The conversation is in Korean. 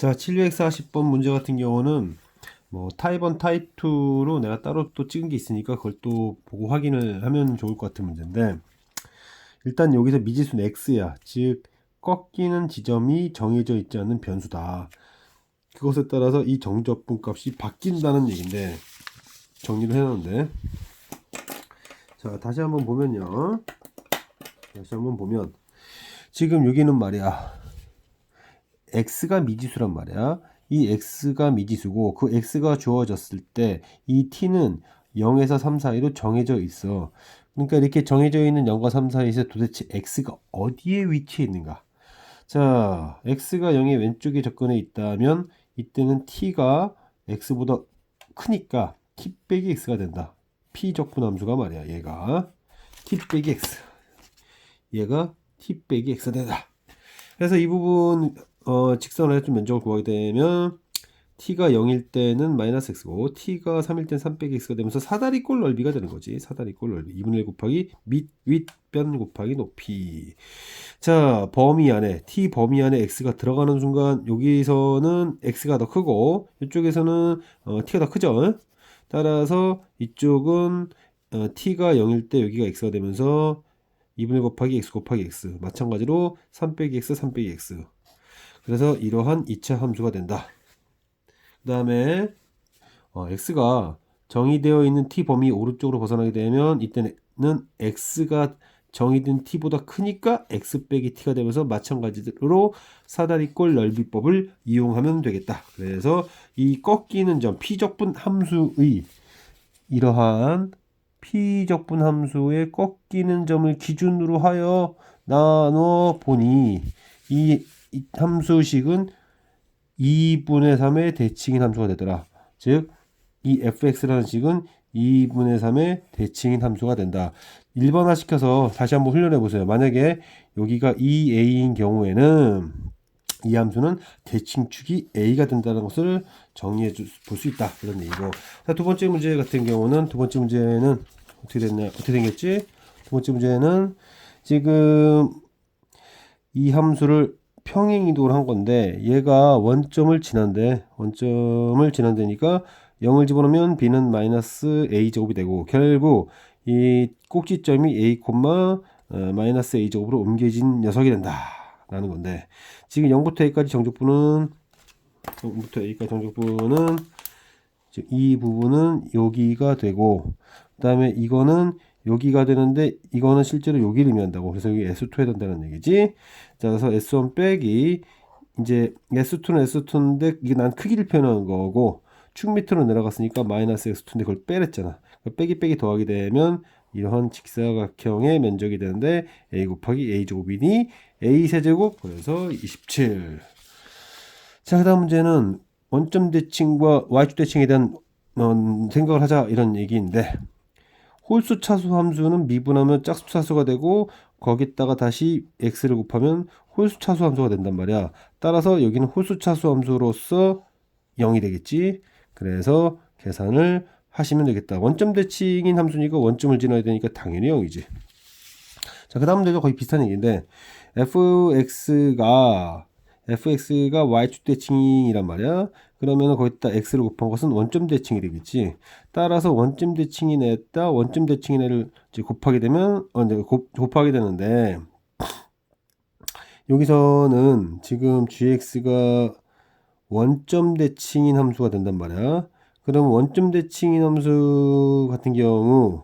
자, 740번 문제 같은 경우는 뭐 타입 1, 타입 2로 내가 따로 또 찍은 게 있으니까 그걸 또 보고 확인을 하면 좋을 것 같은 문제인데 일단 여기서 미지수는 x야. 즉 꺾이는 지점이 정해져 있지 않는 변수다. 그것에 따라서 이 정적분 값이 바뀐다는 얘기인데 정리를 해놨는데 자 다시 한번 보면요 다시 한번 보면 지금 여기는 말이야 x가 미지수란 말이야 이 x가 미지수고 그 x가 주어졌을 때 이 t는 0에서 3 사이로 정해져 있어 그러니까 이렇게 정해져 있는 0과 3 사이에서 도대체 x가 어디에 위치해 있는가 자 x가 0의 왼쪽에 접근해 있다면 이때는 t가 x보다 크니까 t 빼기 x가 된다. p 적분 함수가 말이야. 얘가 t 빼기 x. 얘가 t 빼기 x가 된다. 그래서 이 부분 어, 직선을 해준 면적을 구하게 되면 t가 0일 때는 마이너스 x고 t가 3일 때는 3 빼기 x가 되면서 사다리꼴 넓이가 되는 거지. 사다리꼴 넓이 2분의 1 곱하기 밑, 윗, 변 곱하기 높이. 자, 범위 안에 t 범위 안에 x가 들어가는 순간 여기서는 x가 더 크고 이쪽에서는 어, t가 더 크죠. 따라서 이쪽은 어, t가 0일 때 여기가 x가 되면서 2분의 1 곱하기 x 곱하기 x 마찬가지로 3 빼기 x 3 빼기 x 그래서 이러한 2차 함수가 된다. 그 다음에 어, x가 정의되어 있는 t 범위 오른쪽으로 벗어나게 되면 이때는 x가 정의된 t보다 크니까 x 빼기 t가 되면서 마찬가지로 사다리꼴 넓이법을 이용하면 되겠다. 그래서 이 꺾이는 점 p적분 함수의 이러한 p적분 함수의 꺾이는 점을 기준으로 하여 나눠 보니 이, 이 함수식은 2분의 3의 대칭인 함수가 되더라. 즉, 이 fx라는 식은 2분의 3의 대칭인 함수가 된다. 1번화 시켜서 다시 한번 훈련해 보세요. 만약에 여기가 2a인 경우에는 이 함수는 대칭축이 a가 된다는 것을 정리해 볼 수 있다. 그런 얘기고. 자, 두 번째 문제 같은 경우는 두 번째 문제는 어떻게 됐냐? 어떻게 생겼지? 두 번째 문제는 지금 이 함수를 평행 이동을 한 건데 얘가 원점을 지난데 원점을 지난다니까 0을 집어넣으면 b는 마이너스 a 제곱이 되고 결국 이 꼭지점이 a 콤마 어, 마이너스 a 제곱으로 옮겨진 녀석이 된다 라는 건데 지금 0부터 a까지 정적분은 0부터 a까지 정적분은 즉이 부분은 여기가 되고 그 다음에 이거는 여기가 되는데 이거는 실제로 여기를 의미한다고. 그래서 여기 S2 해야 된다는 얘기지. 자 그래서 S1 빼기 이제 S2는 S2인데 이게 난 크기를 표현하는 거고 축 밑으로 내려갔으니까 마이너스 X2인데 그걸 빼랬잖아. 빼기 빼기 더하게 되면 이러한 직사각형의 면적이 되는데 A 곱하기 A 제곱이니 A 세제곱 그래서 27 자, 그 다음 문제는 원점 대칭과 y축 대칭에 대한 어, 생각을 하자 이런 얘기인데 홀수 차수 함수는 미분하면 짝수 차수가 되고 거기다가 다시 x를 곱하면 홀수 차수 함수가 된단 말이야. 따라서 여기는 홀수 차수 함수로서 0이 되겠지. 그래서 계산을 하시면 되겠다. 원점 대칭인 함수니까 원점을 지나야 되니까 당연히 0이지. 자, 그 다음 문제도 거의 비슷한 얘기인데 fx가 fx가 y축 대칭이란 말이야. 그러면 거기다 x를 곱한 것은 원점 대칭이 되겠지. 따라서 원점 대칭이 냈다 원점 대칭이 내를 곱하게 되면 어, 이제 곱, 곱하게 되는데 여기서는 지금 gx가 원점 대칭인 함수가 된단 말이야. 그럼 원점 대칭인 함수 같은 경우